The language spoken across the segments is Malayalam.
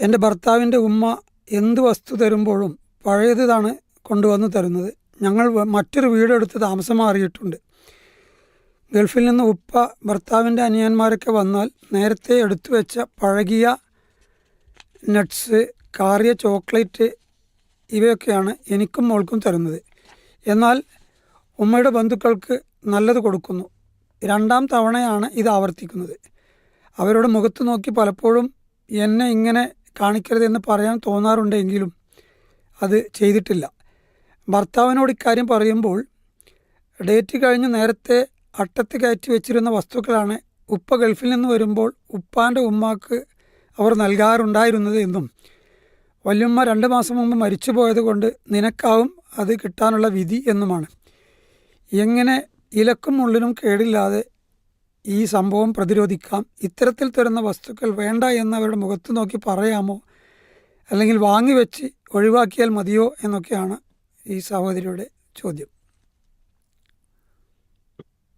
എന്റെ ഭർത്താവിന്റെ ഉമ്മ എന്ത് വസ്തു തരുമ്പോഴും പഴയതാണ് കൊണ്ടുവന്ന് തരുന്നത്. ഞങ്ങൾ മറ്റൊരു വീടെടുത്ത് താമസം മാറിയിട്ടുണ്ട്. ഗൾഫിൽ നിന്ന് ഉപ്പ ഭർത്താവിന്റെ അനിയന്മാരൊക്കെ വന്നാൽ നേരത്തെ എടുത്തു വെച്ച പഴകിയ നട്ട്സ് കാറിയ ചോക്ലേറ്റ് ഇവയൊക്കെയാണ് എനിക്കും മോൾക്കും തരുന്നത്. എന്നാൽ ഉമ്മയുടെ ബന്ധുക്കൾക്ക് നല്ലത് കൊടുക്കുന്നു. രണ്ടാം തവണയാണ് ഇത് ആവർത്തിക്കുന്നത്. അവരുടെ മുഖത്ത് നോക്കി പലപ്പോഴും എന്നെ ഇങ്ങനെ കാണിക്കരുതെന്ന് പറയാൻ തോന്നാറുണ്ടെങ്കിലും അത് ചെയ്തിട്ടില്ല. ഭർത്താവിനോട് ഇക്കാര്യം പറയുമ്പോൾ ഡേറ്റ് കഴിഞ്ഞ് നേരത്തെ അട്ടത്ത് കയറ്റി വെച്ചിരുന്ന വസ്തുക്കളാണ് ഉപ്പ ഗൾഫിൽ നിന്ന് വരുമ്പോൾ ഉപ്പാന്റെ ഉമ്മാക്ക് അവർ നൽകാറുണ്ടായിരുന്നത് എന്നും വല്യമ്മ രണ്ട് മാസം മുമ്പ് മരിച്ചു പോയതുകൊണ്ട് നിനക്കാവും അത് കിട്ടാനുള്ള വിധി എന്നുമാണ്. എങ്ങനെ ഇലക്കും ഉള്ളിലും കേടില്ലാതെ ഈ സംഭവം പ്രതിരോധിക്കാം. ഇത്തരത്തിൽ തരുന്ന വസ്തുക്കൾ വേണ്ട എന്നവരുടെ മുഖത്ത് നോക്കി പറയാമോ? അല്ലെങ്കിൽ വാങ്ങിവെച്ച് ഒഴിവാക്കിയാൽ മതിയോ എന്നൊക്കെയാണ് ഈ സഹോദരിയുടെ ചോദ്യം.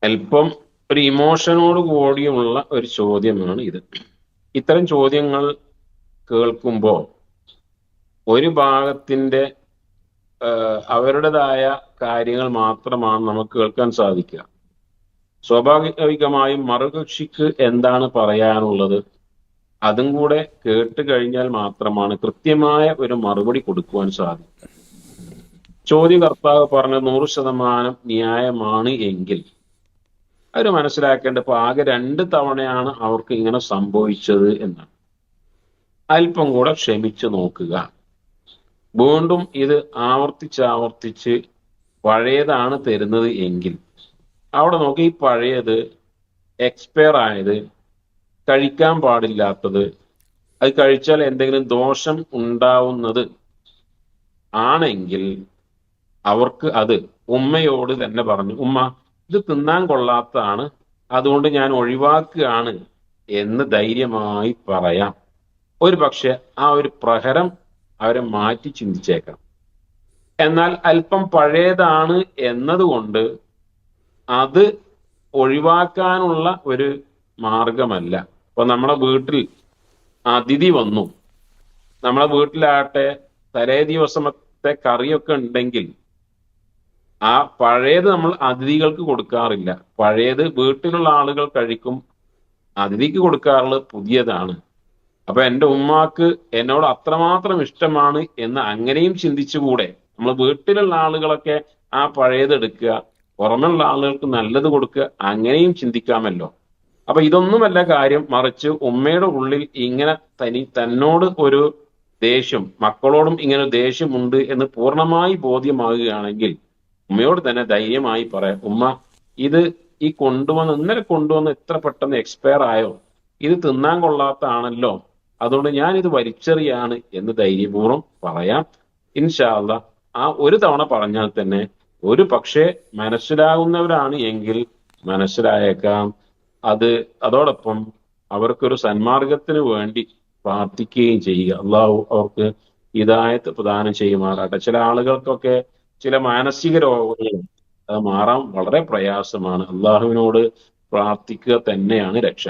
അല്പം ഒരു ഇമോഷനോട് കൂടിയുള്ള ഒരു ചോദ്യമാണ് ഇത്. ഇത്തരം ചോദ്യങ്ങൾ കേൾക്കുമ്പോൾ ഒരു ഭാഗത്തിന്റെ അവരുടേതായ കാര്യങ്ങൾ മാത്രമാണ് നമുക്ക് കേൾക്കാൻ സാധിക്കുക. സ്വാഭാവികമായും മറുകക്ഷിക്ക് എന്താണ് പറയാനുള്ളത്? അതും കൂടെ കേട്ട് കഴിഞ്ഞാൽ മാത്രമാണ് കൃത്യമായ ഒരു മറുപടി കൊടുക്കുവാൻ സാധിക്കുക ചോദ്യകർത്താവ് പറഞ്ഞ നൂറ് ശതമാനം ന്യായമാണ് എങ്കിൽ അവർ മനസ്സിലാക്കേണ്ട ഇപ്പൊ ആകെ രണ്ട് തവണയാണ് അവർക്ക് ഇങ്ങനെ സംഭവിച്ചത് എന്നാണ്. അല്പം കൂടെ ക്ഷമിച്ചു നോക്കുക. വീണ്ടും ഇത് ആവർത്തിച്ചാവർത്തിച്ച് ആവർത്തിച്ച് പഴയതാണ് തരുന്നത് എങ്കിൽ അവിടെ നോക്കി ഈ പഴയത് എക്സ്പയർ ആയത് കഴിക്കാൻ പാടില്ലാത്തത് അത് കഴിച്ചാൽ എന്തെങ്കിലും ദോഷം ഉണ്ടാവുന്നത് ആണെങ്കിൽ അവർക്ക് അത് ഉമ്മയോട് തന്നെ പറഞ്ഞു ഉമ്മ ഇത് തിന്നാൻ കൊള്ളാത്തതാണ് അതുകൊണ്ട് ഞാൻ ഒഴിവാക്കുകയാണ് എന്ന് ധൈര്യമായി പറയാം. ഒരു പക്ഷെ ആ ഒരു പ്രഹരം അവരെ മാറ്റി ചിന്തിച്ചേക്കാം എന്നാൽ അല്പം പഴയതാണ് എന്നതുകൊണ്ട് അത് ഒഴിവാക്കാനുള്ള ഒരു മാർഗമല്ല. ഇപ്പൊ നമ്മുടെ വീട്ടിൽ അതിഥി വന്നു. നമ്മളെ വീട്ടിലാകട്ടെ തലേ ദിവസത്തെ കറിയൊക്കെ ഉണ്ടെങ്കിൽ ആ പഴയത് നമ്മൾ അതിഥികൾക്ക് കൊടുക്കാറില്ല. പഴയത് വീട്ടിലുള്ള ആളുകൾ കഴിക്കും അതിഥിക്ക് കൊടുക്കാറുള്ളത് പുതിയതാണ്. അപ്പൊ എന്റെ ഉമ്മാക്ക് എന്നോട് അത്രമാത്രം ഇഷ്ടമാണ് എന്ന് അങ്ങനെയും ചിന്തിച്ചുകൂടെ. നമ്മൾ വീട്ടിലുള്ള ആളുകളൊക്കെ ആ പഴയത് എടുക്കുക പുറമെയുള്ള ആളുകൾക്ക് നല്ലത് കൊടുക്കുക അങ്ങനെയും ചിന്തിക്കാമല്ലോ. അപ്പൊ ഇതൊന്നുമല്ല കാര്യം. മറിച്ച് ഉമ്മയുടെ ഉള്ളിൽ ഇങ്ങനെ തനി തന്നോട് ഒരു ദേഷ്യം മക്കളോടും ഇങ്ങനെ ദേഷ്യമുണ്ട് എന്ന് പൂർണമായി ബോധ്യമാകുകയാണെങ്കിൽ ഉമ്മയോട് തന്നെ ധൈര്യമായി പറയാം ഉമ്മ ഇത് ഈ കൊണ്ടുവന്ന് ഇന്നലെ കൊണ്ടുവന്ന് ഇത്ര പെട്ടെന്ന് എക്സ്പയർ ആയോ? ഇത് തിന്നാൻ കൊള്ളാത്തതാണല്ലോ. അതുകൊണ്ട് ഞാൻ ഇത് വലിച്ചെറിയാണ് എന്ന് ധൈര്യപൂർവം പറയാം. ഇൻഷാല്ല ആ ഒരു തവണ പറഞ്ഞാൽ തന്നെ ഒരു പക്ഷേ മനസ്സിലാകുന്നവരാണ് എങ്കിൽ മനസ്സിലായേക്കാം. അത് അതോടൊപ്പം അവർക്കൊരു സന്മാർഗത്തിന് വേണ്ടി പ്രാർത്ഥിക്കുകയും ചെയ്യുക. അള്ളാഹു അവർക്ക് ഹിദായത്ത് പ്രദാനം ചെയ്യുമാറാട്ടെ ചില ആളുകൾക്കൊക്കെ ചില മാനസിക രോഗങ്ങൾ അത് മാറാൻ വളരെ പ്രയാസമാണ്. അള്ളാഹുവിനോട് പ്രാർത്ഥിക്കുക തന്നെയാണ് രക്ഷ